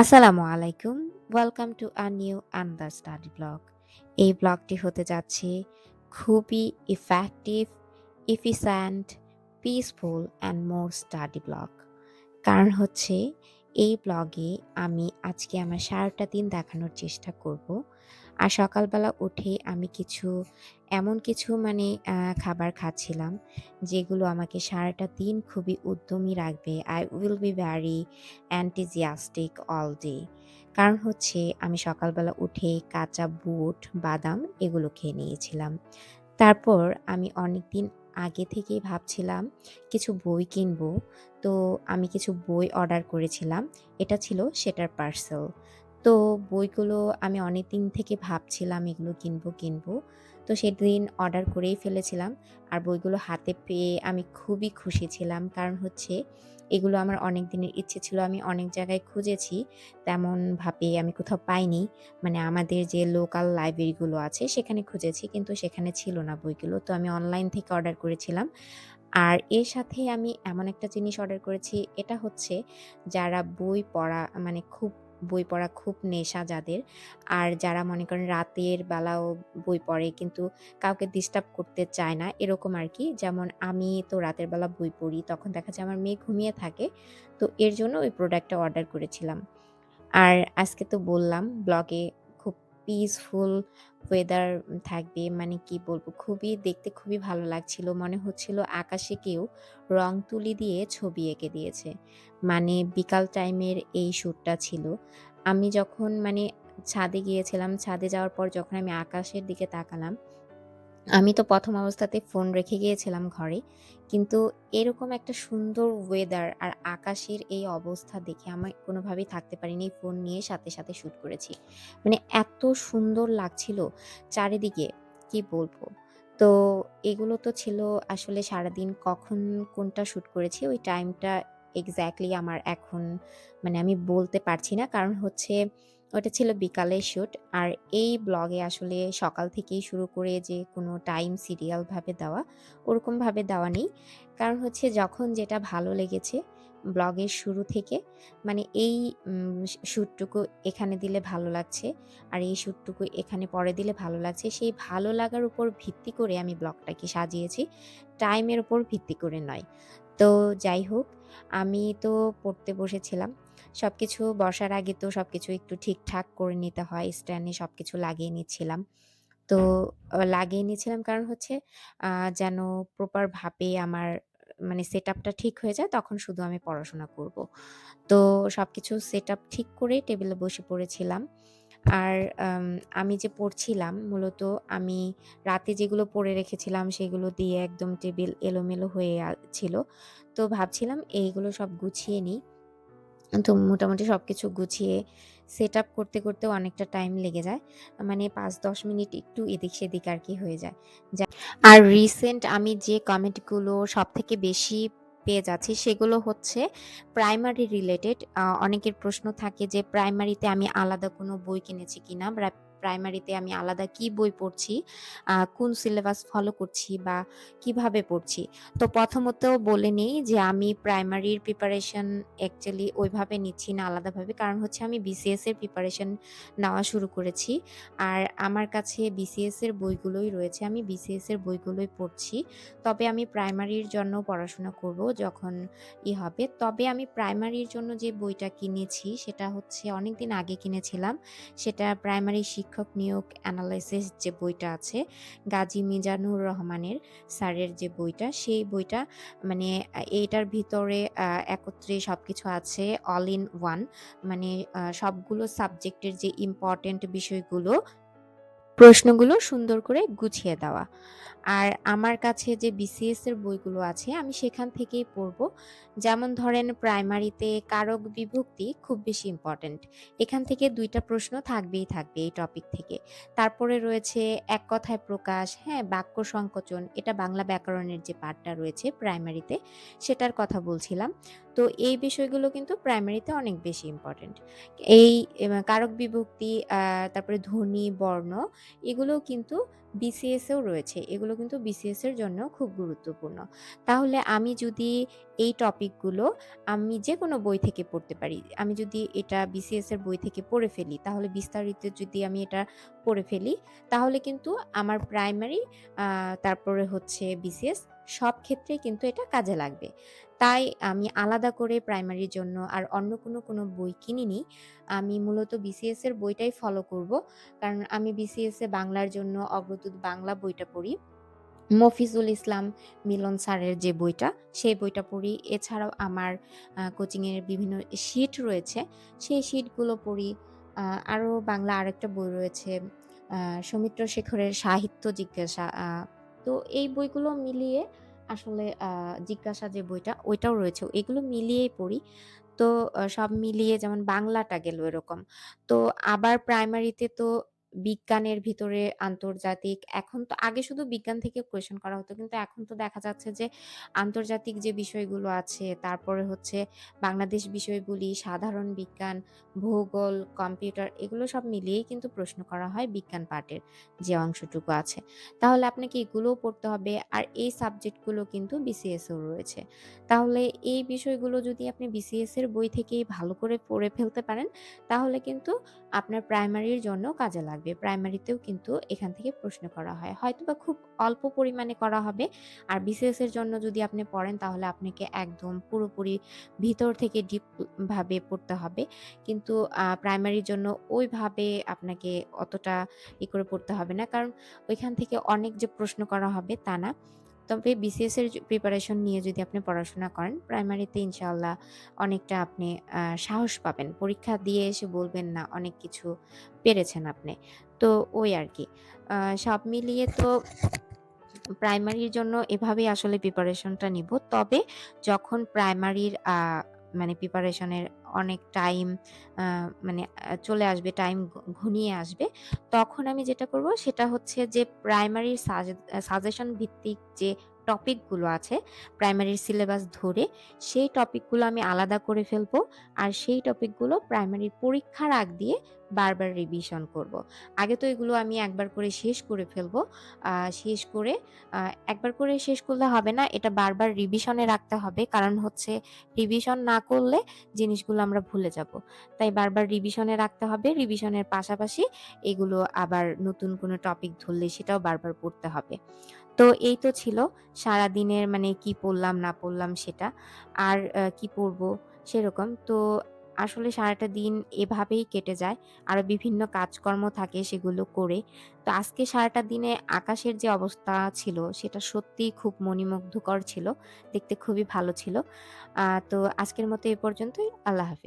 আসসালামু আলাইকুম। Welcome to a new under study blog. এই ব্লগটি হতে যাচ্ছে খুবই effective, efficient peaceful and more study blog. কারণ হচ্ছে এই ব্লগে আমি আজকে আমার সারাটা দিন দেখানোর চেষ্টা করব। আর সকালবেলা উঠে আমি কিছু এমন কিছু মানে খাবার খাচ্ছিলাম, যেগুলো আমাকে সারাটা দিন খুবই উদ্যমী রাখবে। I will be very enthusiastic all day কারণ হচ্ছে আমি সকালবেলা উঠে কাঁচা বুট, বাদাম এগুলো খেয়ে নিয়েছিলাম। তারপর আমি অনেক দিন আগে থেকেই ভাবছিলাম কিছু বই কিনবো। তো আমি কিছু বই অর্ডার করেছিলাম। এটা ছিল সেটার পার্সেল। তো বইগুলো আমি অনেকদিন থেকে ভাবছিলাম এগুলো কিনবো, কিনবো। তো সেদিন অর্ডার করেই ফেলেছিলাম। আর বইগুলো হাতে পেয়ে আমি খুবই খুশি ছিলাম। কারণ হচ্ছে এগুলো আমার অনেক দিনের ইচ্ছে ছিল। আমি অনেক জায়গায় খুঁজেছি। তেমনভাবে আমি কোথাও পাইনি। মানে আমাদের যে লোকাল লাইব্রেরিগুলো আছে সেখানে খুঁজেছি কিন্তু সেখানে ছিল না বইগুলো। তো আমি অনলাইন থেকে অর্ডার করেছিলাম। আর এর সাথে আমি এমন একটা জিনিস অর্ডার করেছি এটা হচ্ছে যারা বই পড়া মানে খুব বই পড়া খুব নেশা যাদের আর যারা মনে করেন রাতের বেলাও বই পড়ে কিন্তু কাউকে ডিস্টার্ব করতে চায় না, এরকম আর কি যেমন আমি তো রাতের বেলা বই পড়ি, তখন দেখা যায় আমার মেয়ে ঘুমিয়ে থাকে। তো এর জন্য ওই প্রোডাক্টটা অর্ডার করেছিলাম। আর আজকে তো বললাম ব্লগে পিসফুল ওয়েদার থাকবে। মানে কি বলব? খুবই দেখতে খুবই ভালো লাগছিল। মনে হচ্ছিল আকাশে কেউ রং তুলি দিয়ে ছবি এঁকে দিয়েছে। মানে বিকাল টাইমের এই শ্যুটটা ছিল। আমি যখন মানে ছাদে গিয়েছিলাম, ছাদে যাওয়ার পর যখন আমি আকাশের দিকে তাকালাম, আমি তো প্রথম অবস্থাতে ফোন রেখে গিয়েছিলাম ঘরে। কিন্তু এরকম একটা সুন্দর ওয়েদার আর আকাশের এই অবস্থা দেখে আমি কোনোভাবেই থাকতে পারিনি। ফোন নিয়ে সাথে, সাথে শ্যুট করেছি। মানে এত সুন্দর লাগছিল চারিদিকে, কি বলব? তো এগুলো তো ছিল আসলে সারাদিন কখন কোনটা শ্যুট করেছি ওই টাইমটা এক্স্যাক্টলি আমার এখন মানে আমি বলতে পারছি না। কারণ হচ্ছে ওটা ছিল বিকালের শ্যুট। আর এই ব্লগে আসলে সকাল থেকেই শুরু করে যে কোনো টাইম সিরিয়াল ভাবে দেওয়া, ওরকমভাবে দেওয়া নেই। কারণ হচ্ছে যখন যেটা ভালো লেগেছে ব্লগের শুরু থেকে মানে এই শ্যুটটুকু এখানে দিলে ভালো লাগছে। আর এই শ্যুটটুকু এখানে পরে দিলে ভালো লাগছে। সেই ভালো লাগার উপর ভিত্তি করে আমি ব্লগটাকে সাজিয়েছি। টাইমের উপর ভিত্তি করে নয়। তো যাই হোক, আমি তো পড়তে বসেছিলাম। সবকিছু বসার আগে তো সবকিছু একটু ঠিকঠাক করে নিতে হয়। স্ট্যান্ডে সবকিছু লাগিয়ে নিচ্ছিলাম। তো লাগিয়ে নিচ্ছিলাম কারণ হচ্ছে যেন প্রপার ভাবে আমার মানে সেটআপটা ঠিক হয়ে যায়, তখন শুধু আমি পড়াশোনা করব। তো সবকিছু সেটআপ ঠিক করে টেবিলে বসে পড়েছিলাম। আর আমি যে পড়ছিলাম, মূলত আমি রাতে যেগুলো পড়ে রেখেছিলাম, সেগুলো দিয়ে একদম টেবিল এলোমেলো হয়ে ছিল। তো ভাবছিলাম এইগুলো সব গুছিয়ে নিই। তো মোটামুটি সব কিছু গুছিয়ে সেট আপ করতে, করতেও অনেকটা টাইম লেগে যায়। মানে ৫-১০ মিনিট একটু এদিক-সেদিক আর কি হয়ে যায়। আর রিসেন্ট আমি যে কমেন্টগুলো সব থেকে বেশি পেয়ে যাচ্ছি সেগুলো হচ্ছে প্রাইমারি রিলেটেড। অনেকের প্রশ্ন থাকে যে প্রাইমারিতে আমি আলাদা কোনো বই কিনেছি কিনা? প্রাইমারিতে আমি আলাদা কি বই পড়ছি? কোন সিলেবাস ফলো করছি বা কীভাবে পড়ছি? তো প্রথমত বলে নেই যে আমি প্রাইমারির প্রিপারেশন অ্যাকচুয়ালি ওইভাবে নিচ্ছি না আলাদাভাবে। কারণ হচ্ছে আমি বিসিএস এর প্রিপারেশন নেওয়া শুরু করেছি। আর আমার কাছে বিসিএস এর বইগুলোই রয়েছে। আমি বিসিএস এর বইগুলোই পড়ছি। তবে আমি প্রাইমারির জন্য পড়াশোনা করব যখন ই হবে। তবে আমি প্রাইমারির জন্য যে বইটা কিনেছি, সেটা হচ্ছে অনেকদিন আগে কিনেছিলাম। সেটা প্রাইমারি শিক্ষক নিয়োগ অ্যানালাইসিস যে বইটা আছে, গাজী মিজানুর রহমানের স্যারের যে বইটা, সেই বইটা মানে এইটার ভিতরে একত্রে সব কিছু আছে অল ইন ওয়ান। মানে সবগুলো সাবজেক্টের যে ইম্পর্টেন্ট বিষয়গুলো প্রশ্নগুলো সুন্দর করে গুছিয়ে দেওয়া। আর আমার কাছে যে বিসিএস এর বইগুলো আছে আমি সেখান থেকেই পড়ব। যেমন ধরেন প্রাইমারিতে কারক বিভক্তি খুব বেশি ইম্পোর্টেন্ট। এখান থেকে দুইটা প্রশ্ন থাকবেই থাকবে এই টপিক থেকে। তারপরে রয়েছে এক কথায় প্রকাশ, হ্যাঁ? বাক্য সংকোচন এটা বাংলা ব্যাকরণের যে পার্টটা রয়েছে প্রাইমারিতে সেটার কথা বলছিলাম। তো এই বিষয়গুলো কিন্তু প্রাইমারিতে অনেক বেশি ইম্পোর্টেন্ট। এই কারক বিভক্তি তারপরে ধ্বনি, বর্ণ এগুলোও কিন্তু বিসিএস এও রয়েছে। এগুলো কিন্তু বিসিএস এর জন্যও খুব গুরুত্বপূর্ণ। তাহলে আমি যদি এই টপিকগুলো আমি যে কোনো বই থেকে পড়তে পারি। আমি যদি এটা বিসিএস এর বই থেকে পড়ে ফেলি, তাহলে বিস্তারিত যদি আমি এটা পড়ে ফেলি, তাহলে কিন্তু আমার প্রাইমারি তারপরে হচ্ছে বিসিএস সব ক্ষেত্রেই কিন্তু এটা কাজে লাগবে। তাই আমি আলাদা করে প্রাইমারির জন্য আর অন্য কোনো, কোনো বই কিনিনি। আমি মূলত বিসিএস এর বইটাই ফলো করব। কারণ আমি বিসিএস এ বাংলার জন্য অগ্রদূত বাংলা বইটা পড়ি। মফিজুল ইসলাম মিলন স্যারের যে বইটা, সেই বইটা পড়ি। এছাড়াও আমার আ কোচিং এর বিভিন্ন শিট রয়েছে, সেই শিটগুলো পড়ি। আরও বাংলা আরেকটা বই রয়েছে সৌমিত্র শেখরের সাহিত্য জিজ্ঞাসা। তো এই বইগুলো মিলিয়ে আসলে জিজ্ঞাসা যে বইটা, ওইটাও রয়েছে। এগুলো মিলিয়েই পড়ি। তো সব মিলিয়ে যেমন বাংলাটা গেল এরকম। তো আবার প্রাইমারিতে তো বিজ্ঞানের ভিতরে আন্তর্জাতিক এখন তো আগে শুধু বিজ্ঞান থেকে কোয়েশ্চেন করা হতো। কিন্তু এখন তো দেখা যাচ্ছে যে আন্তর্জাতিক যে বিষয়গুলো আছে, তারপরে হচ্ছে বাংলাদেশ বিষয়গুলি, সাধারণ বিজ্ঞান, ভূগোল, কম্পিউটার এগুলো সব মিলিয়েই কিন্তু প্রশ্ন করা হয় বিজ্ঞান পার্টের যে অংশটুকু আছে। তাহলে আপনাকে এগুলোও পড়তে হবে। আর এই সাবজেক্টগুলো কিন্তু বিসিএস এও রয়েছে। তাহলে এই বিষয়গুলো যদি আপনি বিসিএস এর বই থেকেই ভালো করে পড়ে ফেলতে পারেন, তাহলে কিন্তু আপনার প্রাইমারির জন্য কাজে লাগবে। প্রাইমারিতেও কিন্তু এখান থেকে প্রশ্ন করা হয়। হয়তো বা খুব অল্প পরিমাণে করা হবে। আর বিসিএস এর জন্য যদি আপনি পড়েন তাহলে আপনাকে একদম পুরোপুরি ভিতর থেকে ডিপ ভাবে পড়তে হবে। কিন্তু প্রাইমারির জন্য ওইভাবে আপনাকে অতটা ই করে পড়তে হবে না। কারণ ওইখান থেকে অনেক যে প্রশ্ন করা হবে তা না। তবে বিসিএস এর প্রিপারেশন নিয়ে যদি আপনি পড়াশোনা করেন, প্রাইমারিতে ইনশাআল্লাহ অনেকটা আপনি সাহস পাবেন। পরীক্ষা দিয়ে এসে বলবেন না অনেক কিছু পেরেছেন আপনি। তো ওই আর কি সব মিলিয়ে তো প্রাইমারির জন্য এভাবেই আসলে প্রিপারেশনটা নিব। তবে যখন প্রাইমারির মানে প্রিপারেশনের অনেক টাইম মানে চলে আসবে, টাইম ঘনিয়ে আসবে, তখন আমি যেটা করব সেটা হচ্ছে যে প্রাইমারি সাজে সাজেশন ভিত্তিক যে টপিকগুলো আছে, প্রাইমারির সিলেবাস ধরে সেই টপিকগুলো আমি আলাদা করে ফেলব। আর সেই টপিকগুলো প্রাইমারির পরীক্ষার আগ দিয়ে বারবার রিভিশন করব। আগে তো এগুলো আমি একবার করে শেষ করে ফেলব। শেষ করে একবার করে শেষ করলে হবে না। এটা বারবার রিভিশনে রাখতে হবে। কারণ হচ্ছে রিভিশন না করলে জিনিসগুলো আমরা ভুলে যাব। তাই বারবার রিভিশনে রাখতে হবে। রিভিশনের পাশাপাশি এগুলো আবার নতুন কোনো টপিক ধরলে সেটাও বারবার পড়তে হবে। তো এই তো ছিল সারাদিনের মানে কি পড়লাম, না পড়লাম সেটা। আর কি পড়ব সেরকম। তো আসলে সারাটা দিন এভাবেই কেটে যায়। আরও বিভিন্ন কাজকর্ম থাকে সেগুলো করে। তো আজকে সারাটা দিনে আকাশের যে অবস্থা ছিল, সেটা সত্যিই খুব মণিমুগ্ধকর ছিল। দেখতে খুবই ভালো ছিল। তো আজকের মতো এ পর্যন্তই। আল্লাহ হাফেজ।